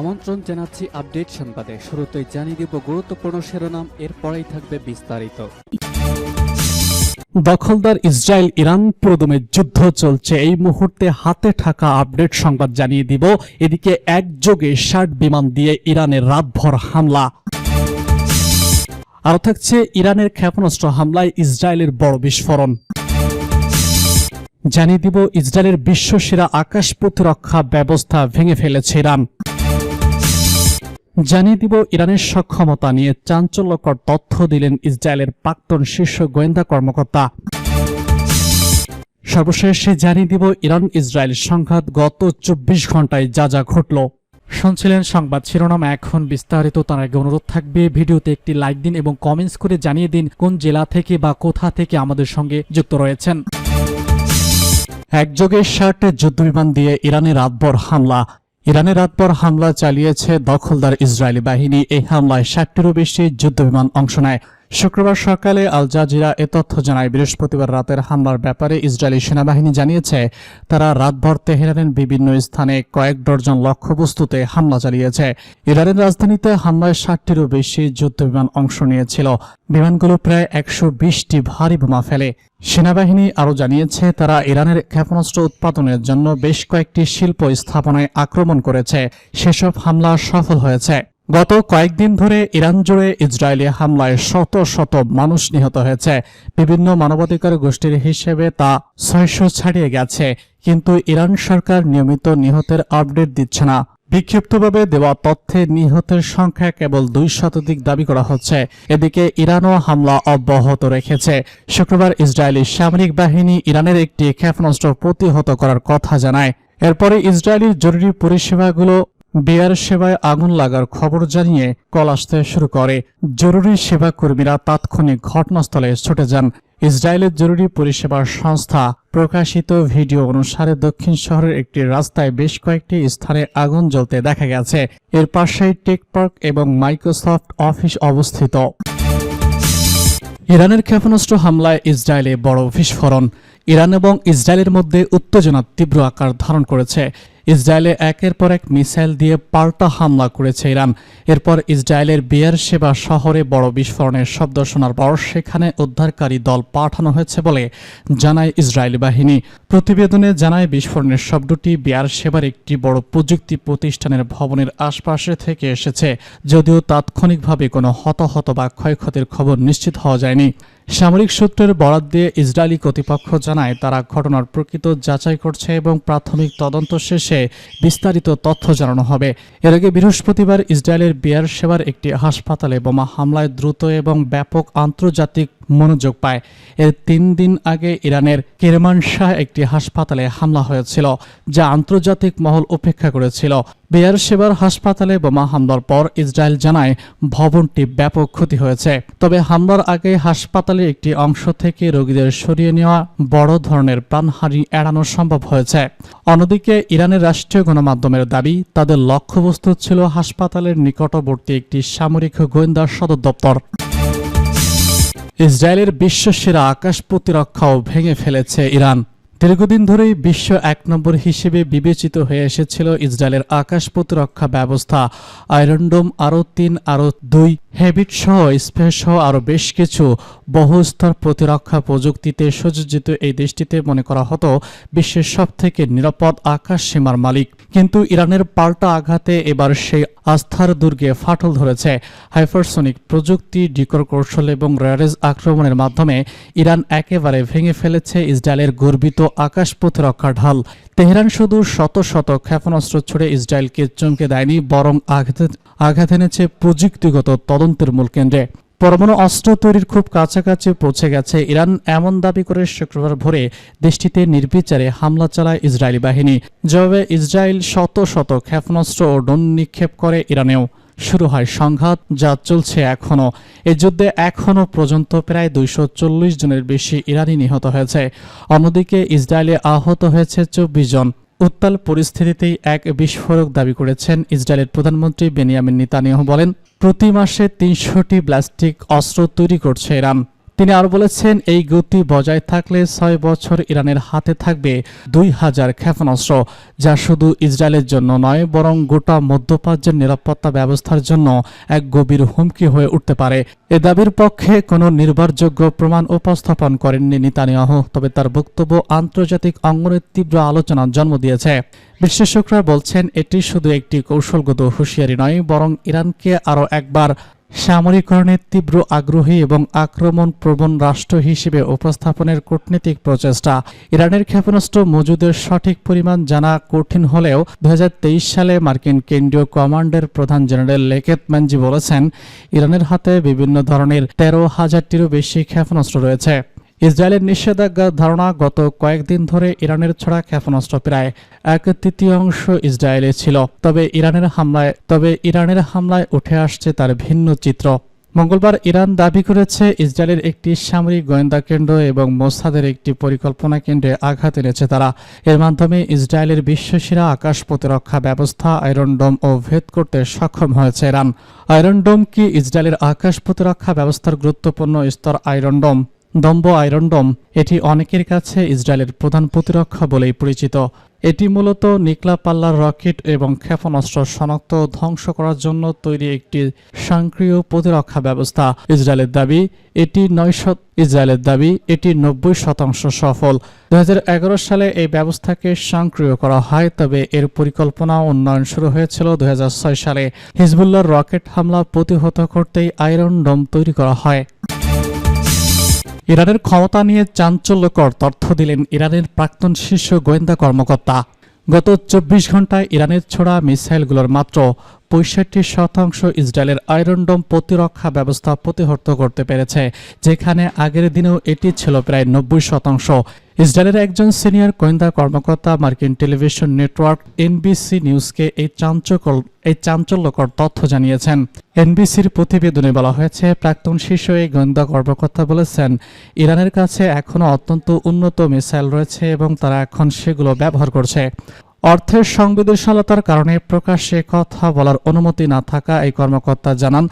আমন্ত্রণ জানাচ্ছি আপডেট সংবাদে। শুরুতেই জানিয়ে দিব গুরুত্বপূর্ণ শিরোনাম, এরপরেই থাকবে বিস্তারিত। দখলদার ইসরায়েল ইরান প্রদমে যুদ্ধ চলছে। এই মুহূর্তে হাতে থাকা আপডেট সংবাদ জানিয়ে দিব। এদিকে একযোগে ষাট বিমান দিয়ে ইরানের রাতভর হামলা। আরও থাকছে ইরানের ক্ষেপণাস্ত্র হামলায় ইসরায়েলের বড় বিস্ফোরণ। জানিয়ে দিব, ইসরায়েলের বিশ্বসেরা আকাশ প্রতিরক্ষা ব্যবস্থা ভেঙে ফেলেছে ইরান। জানিয়ে দিব ইরানের সক্ষমতা নিয়ে চাঞ্চল্যকর তথ্য দিলেন ইসরায়েলের প্রাক্তন শীর্ষ গোয়েন্দা কর্মকর্তা। সর্বশেষে জানিয়ে দিব ইরান ইসরায়েল সংঘাত গত চব্বিশ ঘন্টায় যা যা ঘটল। শুনছিলেন সংবাদ শিরোনাম, এখন বিস্তারিত, তার আগে অনুরোধ থাকবে, ভিডিওতে একটি লাইক দিন এবং কমেন্টস করে জানিয়ে দিন কোন জেলা থেকে বা কোথা থেকে আমাদের সঙ্গে যুক্ত রয়েছেন। একযোগে ষাট যুদ্ধবিমান দিয়ে ইরানে রাতভর হামলা। ইরানে রাতপর হামলা চালিয়েছে দখলদার ইসরায়েলি বাহিনী। এই হামলায় ষাটটিরও বেশি যুদ্ধ বিমান অংশ নেয়। শুক্রবার সকালে আল জাজিরা এ তথ্য জানায়। বৃহস্পতিবার রাতের হামলার ব্যাপারে ইসরায়েলি সেনাবাহিনী জানিয়েছে, তারা রাতভর তেহরানের বিভিন্ন স্থানে কয়েক ডজন লক্ষ্যবস্তুতে হামলা চালিয়েছে। ইরানের রাজধানীতে হামলায় ষাটটিরও বেশি যুদ্ধবিমান অংশ নিয়েছিল। বিমানগুলো প্রায় একশো বিশটি ভারী বোমা ফেলে। সেনাবাহিনী আরও জানিয়েছে, তারা ইরানের ক্ষেপণাস্ত্র উৎপাদনের জন্য বেশ কয়েকটি শিল্প স্থাপনায় আক্রমণ করেছে। সেসব হামলা সফল হয়েছে। গত কয়েকদিন ধরে ইরান জুড়ে ইসরায়েলি হামলায় শত শত মানুষ নিহত হয়েছে। বিভিন্ন মানবাধিকার গোষ্ঠীর হিসেবে তা ছয়শো ছাড়িয়ে গেছে। কিন্তু ইরান সরকার নিয়মিত নিহতের আপডেট দিচ্ছে না। বিক্ষিপ্তভাবে দেওয়া তথ্যে নিহতের সংখ্যা কেবল দুই শতাধিক দাবি করা হচ্ছে। এদিকে ইরানও হামলা অব্যাহত রেখেছে। শুক্রবার ইসরায়েলি সামরিক বাহিনী ইরানের একটি ক্ষেপণাস্ত্র প্রতিহত করার কথা জানায়। এরপরে ইসরায়েলি জরুরি পরিষেবাগুলো বিয়ার সেবায় আগুন লাগার খবর জানিয়ে কল আসতে শুরু করে। জরুরি সেবা কর্মীরা তাৎক্ষণিক ঘটনাস্থলে ছুটে যান। ইসরায়েলের জরুরি পরিষেবা সংস্থা প্রকাশিত ভিডিও অনুসারে দক্ষিণ শহরের একটি রাস্তায় বেশ কয়েকটি স্থানে আগুন জ্বলতে দেখা গেছে। এর পাশেই টেক পার্ক এবং মাইক্রোসফট অফিস অবস্থিত। ইরানের ক্ষেপণাস্ত্র হামলায় ইসরায়েলে বড় বিস্ফোরণ। ইরান এবং ইসরায়েলের মধ্যে উত্তেজনা তীব্র আকার ধারণ করেছে। ইসরায়েলে একের পর এক মিসাইল দিয়ে পাল্টা হামলা করেছে ইরান। এরপর ইসরায়েলের বিয়ার সেবা শহরে বড় বিস্ফোরণের শব্দ শোনার পর সেখানে উদ্ধারকারী দল পাঠানো হয়েছে বলে জানায় ইসরায়েলি বাহিনী। প্রতিবেদনে জানায়, বিস্ফোরণের শব্দটি বিয়ার সেবার একটি বড় প্রযুক্তি প্রতিষ্ঠানের ভবনের আশপাশে থেকে এসেছে, যদিও তাৎক্ষণিকভাবে কোনো হতাহত বা ক্ষয়ক্ষতির খবর নিশ্চিত হওয়া যায়নি। সামরিক সূত্রের বরাত দিয়ে ইসরায়েলি কর্তৃপক্ষ জানায়, তারা ঘটনার প্রকৃত যাচাই করছে এবং প্রাথমিক তদন্ত শেষে বিস্তারিত তথ্য জানানো হবে। এর আগে বৃহস্পতিবার ইসরায়েলের বিয়ার সেবার একটি হাসপাতালে বোমা হামলায় দ্রুত এবং ব্যাপক আন্তর্জাতিক মনোযোগ পায়। এর তিন দিন আগে ইরানের কেরমানশাহ একটি হাসপাতালে হামলা হয়েছিল, যা আন্তর্জাতিক মহল উপেক্ষা করেছিল। বেয়ার সেবার হাসপাতালে বোমা হামলার পর ইসরায়েল জানায় ভবনটি ব্যাপক ক্ষতি হয়েছে। তবে হামলার আগে হাসপাতালের একটি অংশ থেকে রোগীদের সরিয়ে নেওয়া বড় ধরনের প্রাণহানি এড়ানো সম্ভব হয়েছে। অন্যদিকে ইরানের রাষ্ট্রীয় গণমাধ্যমের দাবি, তাদের লক্ষ্যবস্তু ছিল হাসপাতালের নিকটবর্তী একটি সামরিক গোয়েন্দা সদর দপ্তর। ইসরায়েলের বিশ্বসেরা আকাশ প্রতিরক্ষাও ভেঙে ফেলেছে ইরান। দীর্ঘদিন ধরেই বিশ্ব এক নম্বর হিসেবে বিবেচিত হয়ে এসেছিল ইসরায়েলের আকাশপথ রক্ষা ব্যবস্থা। আয়রনডোম আরও তিন, আরও দুই হ্যাবিট সহ স্পেস সহ আরও বেশ কিছু বহুস্তর প্রতিরক্ষা প্রযুক্তিতে সুসজ্জিত এই দেশটিতে মনে করা হতো বিশ্বের সবথেকে নিরাপদ আকাশ সীমার মালিক। কিন্তু ইরানের পাল্টা আঘাতে এবার সেই আস্থার দুর্গে ফাটল ধরেছে। হাইপারসোনিক প্রযুক্তি, ডিকর কৌশল এবং র্যারেজ আক্রমণের মাধ্যমে ইরান একেবারে ভেঙে ফেলেছে ইসরায়েলের গর্বিত আকাশ প্রতিরক্ষা ঢাল। তেহরান শুধু শত শত ক্ষেপণাস্ত্র ছুড়ে ইসরায়েলকে চমকে দেয়নি, বরং আঘাত আঘাত এনেছে প্রযুক্তিগত তদন্তের মূল কেন্দ্রে। পরমাণু অস্ত্র তৈরির খুব কাছাকাছি পৌঁছে গেছে। ইরান এমন দাবি করে শুক্রবার ভোরে দেশটিতে নির্বিচারে হামলা চালায় ইসরায়েলি বাহিনী। জবাবে ইসরায়েল শত শত ক্ষেপণাস্ত্র ও ড্রোন নিক্ষেপ করে ইরানেও। শুরু হয় সংঘাত, যা চলছে এখনও। এই যুদ্ধে এখনও পর্যন্ত প্রায় দুইশো চল্লিশ জনের বেশি ইরানি নিহত হয়েছে। অন্যদিকে ইসরায়েলে আহত হয়েছে চব্বিশ জন। উত্তাল পরিস্থিতিতেই এক বিস্ফোরক দাবি করেছেন ইসরায়েলের প্রধানমন্ত্রী বেনিয়ামিন নিতানিয়াহু বলেন প্রতি মাসে তিনশোটি প্লাস্টিক অস্ত্র তৈরি করছে ইরান তিনি আরও বলেছেন, এই গতি বজায় থাকলে ছয় বছর ইরানের হাতে থাকবে দুই হাজার ক্ষেপণাস্ত্র, যা শুধু ইসরায়েলের জন্য নয়, বরং গোটা মধ্যপ্রাচ্যের নিরাপত্তা ব্যবস্থার জন্য এক গভীর হুমকি হয়ে উঠতে পারে। এ দাবির পক্ষে কোনো নির্ভরযোগ্য প্রমাণ উপস্থাপন করেননি নেতানিয়াহু, তবে তার বক্তব্য আন্তর্জাতিক অঙ্গনের তীব্র আলোচনার জন্ম দিয়েছে। বিশেষজ্ঞরা বলছেন, এটি শুধু একটি কৌশলগত হুঁশিয়ারি নয়, বরং ইরানকে আরও একবার সামরিকরণের তীব্র আগ্রহী এবং আক্রমণ প্রবণ রাষ্ট্র হিসেবে উপস্থাপনের কূটনীতিক প্রচেষ্টা ইরানের ক্ষেপণাস্ত্র মজুদের সঠিক পরিমাণ জানা কঠিন হলেও দু হাজার তেইশ সালে মার্কিন কেন্দ্রীয় কমান্ডের প্রধান জেনারেল লেকেত ম্যানজি বলেছেন, ইরানের হাতে বিভিন্ন ধরনের তেরো হাজারটিরও বেশি ক্ষেপণাস্ত্র রয়েছে। ইসরায়েলের নিষেধাজ্ঞার ধারণা গত কয়েকদিন ধরে ইরানের ছড়া ক্ষেপণাস্ত্র প্রায় এক তৃতীয়াংশ ইসরায়েলে ছিল। তবে ইরানের হামলায়, তবে ইরানের হামলায় উঠে আসছে তার ভিন্ন চিত্র। মঙ্গলবার ইরান দাবি করেছে ইসরায়েলের একটি সামরিক গোয়েন্দা কেন্দ্র এবং মোসাদের একটি পরিকল্পনা কেন্দ্রে আঘাত এনেছে তারা। এর মাধ্যমে ইসরায়েলের বিশ্বসেরা আকাশ প্রতিরক্ষা ব্যবস্থা আয়রন ডোম ও ভেদ করতে সক্ষম হয়েছে ইরান। আয়রন ডোম কি ইসরায়েলের আকাশ প্রতিরক্ষা ব্যবস্থার গুরুত্বপূর্ণ স্তর আয়রন ডোম? দম্ব আয়রন ডোম, এটি অনেকের কাছে ইসরায়েলের প্রধান প্রতিরক্ষা বলেই পরিচিত। এটি মূলত নিকলা পাল্লার রকেট এবং ক্ষেপণাস্ত্র শনাক্ত ধ্বংস করার জন্য তৈরি একটি স্বয়ংক্রিয় প্রতিরক্ষা ব্যবস্থা। ইসরায়েলের দাবি, এটি নয় ইসরায়েলের দাবি, এটি নব্বই শতাংশ সফল। দু হাজার এগারো সালে এই ব্যবস্থাকে স্বয়ংক্রিয় করা হয়, তবে এর পরিকল্পনা উন্নয়ন শুরু হয়েছিল দু হাজার ছয় সালে। হিজবুল্লাহর রকেট হামলা প্রতিহত করতেই আয়রন ডোম তৈরি করা হয়। ইরানের ক্ষমতা নিয়ে চাঞ্চল্যকর তথ্য দিলেন ইরানের প্রাক্তন শীর্ষ গোয়েন্দা কর্মকর্তা। গত চব্বিশ ঘন্টায় ইরানের ছোড়া মিসাইলগুলোর মাত্র পঁয়ষট্টি শতাংশ ইসরায়েলের আয়রনডম প্রতিরক্ষা ব্যবস্থা প্রতিহত করতে পেরেছে, যেখানে আগের দিনেও এটি ছিল প্রায় নব্বই শতাংশ। ইসরায়েলের একজন সিনিয়র গোয়েন্দা কর্মকর্তা মার্কিন টেলিভিশন নেটওয়ার্ক এনবিসি নিউজকে এই চাঞ্চল এই চাঞ্চল্যকর তথ্য জানিয়েছেন। এনবিসির প্রতিবেদনে বলা হয়েছে, প্রাক্তন শীর্ষ এই গোয়েন্দা কর্মকর্তা বলেছেন, ইরানের কাছে এখনও অত্যন্ত উন্নত মিসাইল রয়েছে এবং তারা এখন সেগুলো ব্যবহার করছে। অর্থের সংবেদনশীলতার কারণে প্রকাশ্যে কথা বলার অনুমতি না থাকা এই কর্মকর্তা জানান,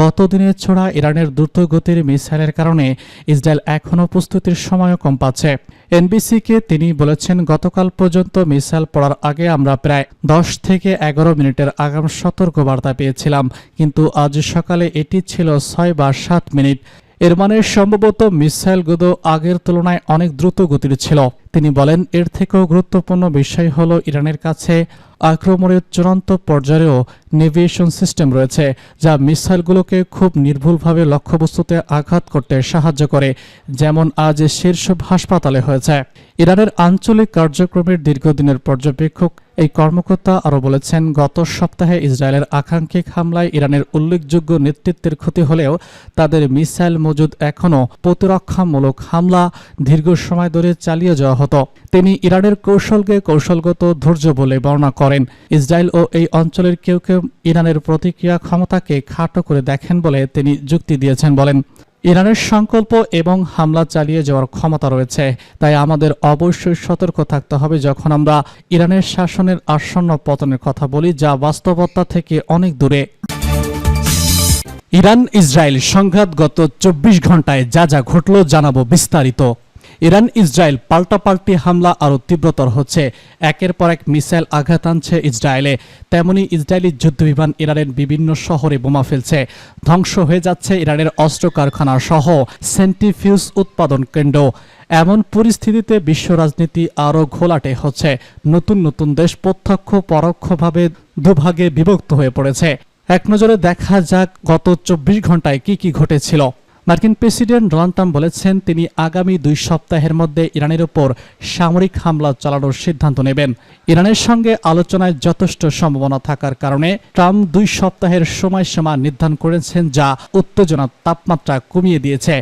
গত দিনের ছোড়া ইরানের দ্রুতগতির মিসাইলের কারণে ইসরায়েল এখনও প্রস্তুতির সময়ও কম পাচ্ছে। এনবিসিকে তিনি বলেছেন, গতকাল পর্যন্ত মিসাইল পড়ার আগে আমরা প্রায় দশ থেকে এগারো মিনিটের আগাম সতর্কবার্তা পেয়েছিলাম, কিন্তু আজ সকালে এটি ছিল ছয় বা সাত মিনিট। এর মানে সম্ভবত মিসাইলগুলো আগের তুলনায় অনেক দ্রুত গতির ছিল। তিনি বলেন, এর থেকেও গুরুত্বপূর্ণ বিষয় হল ইরানের কাছে আক্রমণের চূড়ান্ত পর্যায়েও নেভিয়েশন সিস্টেম রয়েছে, যা মিসাইলগুলোকে খুব নির্ভুলভাবে লক্ষ্যবস্তুতে আঘাত করতে সাহায্য করে, যেমন আজ শীর্ষ হাসপাতালে হয়েছে। ইরানের আঞ্চলিক কার্যক্রমের দীর্ঘদিনের পর্যবেক্ষক এই কর্মকর্তা আরও বলেছেন, গত সপ্তাহে ইসরায়েলের আকাঙ্ক্ষিক হামলায় ইরানের উল্লেখযোগ্য নেতৃত্বের ক্ষতি হলেও তাদের মিসাইল মজুদ এখনও প্রতিরক্ষামূলক হামলা দীর্ঘ সময় ধরে চালিয়ে যাওয়া হতো তিনি ইরানের কৌশলকে কৌশলগত ধৈর্য বলে বর্ণনা করেন। ইসরায়েল ও এই অঞ্চলের কেউ কেউ ইরানের প্রতিক্রিয়া ক্ষমতাকে খাটো করে দেখেন বলে তিনি যুক্তি দিয়েছেন বলেন। ইরানের সংকল্প এবং হামলা চালিয়ে যাওয়ার ক্ষমতা রয়েছে। তাই আমাদের অবশ্যই সতর্ক থাকতে হবে যখন আমরা ইরানের শাসনের আসন্ন পতনের কথা বলি, যা বাস্তবতা থেকে অনেক দূরে। ইরান ইসরায়েল সংঘাত গত চব্বিশ ঘন্টায় যা যা ঘটল জানাব বিস্তারিত। ইরান ইসরায়েল পাল্টাপাল্টি হামলা আরও তীব্রতর হচ্ছে। একের পর এক মিসাইল আঘাত আনছে ইসরায়েলে। তেমনি ইসরায়েলি যুদ্ধবিমান ইরানের বিভিন্ন শহরে বোমা ফেলছে। ধ্বংস হয়ে যাচ্ছে ইরানের অস্ত্র কারখানা সহ সেন্টিফিউজ উৎপাদন কেন্দ্র। এমন পরিস্থিতিতে বিশ্ব রাজনীতি আরও ঘোলাটে হচ্ছে। নতুন নতুন দেশ প্রত্যক্ষ পরোক্ষভাবে দুভাগে বিভক্ত হয়ে পড়েছে। এক নজরে দেখা যাক গত চব্বিশ ঘন্টায় কি কি ঘটেছিল। মার্কিন প্রেসিডেন্ট ডোনাল্ড ট্রাম্প বলেছেন তিনি আগামী দুই সপ্তাহের মধ্যে ইরানের উপর সামরিক হামলা চালানোর সিদ্ধান্ত নেবেন। ইরানের সঙ্গে আলোচনায় যথেষ্ট সম্ভাবনা থাকার কারণে ট্রাম্প দুই সপ্তাহের সময়সীমা নির্ধারণ করেছেন যা উত্তেজনার তাপমাত্রা কমিয়ে দিয়েছে।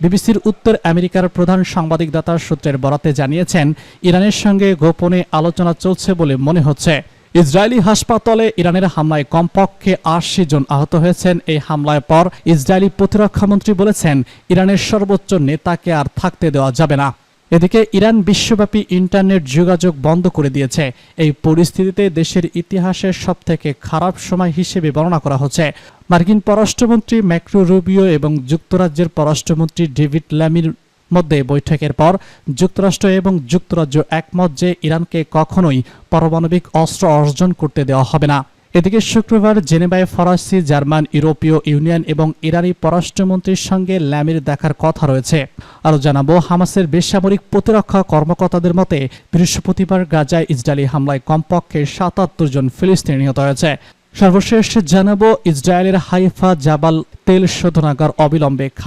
বিবিসির উত্তর আমেরিকার প্রধান সাংবাদিকদাতা সূত্রের বরাতে জানিয়েছেন, ইরানের সঙ্গে গোপনে আলোচনা চলছে বলে মনে হচ্ছে। ইসরায়েলি হাসপাতালে ইরানের হামলায় কমপক্ষে আশি জন আহত হয়েছেন। এই হামলার পর ইসরায়েলি প্রতিরক্ষামন্ত্রী বলেছেন, ইরানের সর্বোচ্চ নেতাকে আর থাকতে দেওয়া যাবে না। এদিকে ইরান বিশ্বব্যাপী ইন্টারনেট যোগাযোগ বন্ধ করে দিয়েছে। এই পরিস্থিতিতে দেশের ইতিহাসের সবথেকে খারাপ সময় হিসেবে বর্ণনা করা হচ্ছে। মার্কিন পররাষ্ট্রমন্ত্রী ম্যাক্রো রুবিও এবং যুক্তরাজ্যের পররাষ্ট্রমন্ত্রী ডেভিড ল্যামির মধ্যে বৈঠকের পর যুক্তরাষ্ট্র এবং যুক্তরাজ্য একমত যে ইরানকে কখনোই পারমাণবিক অস্ত্র অর্জন করতে দেওয়া হবে না। এদিকে শুক্রবার জেনেভায় ফরাসি, জার্মান, ইউরোপীয় ইউনিয়ন এবং ইরানি পররাষ্ট্রমন্ত্রীর সঙ্গে ল্যামির দেখার কথা রয়েছে। আরও জানাব, হামাসের বেসামরিক প্রতিরক্ষা কর্মকর্তাদের মতে বৃহস্পতিবার গাজায় ইসরায়েলি হামলায় কমপক্ষে সাতাত্তর জন ফিলিস্তিনি নিহত হয়েছে। সর্বশেষ জানাব, ইসরায়েলের হাইফা জাবাল তেল শোধনাগার অবিলম্বে খালি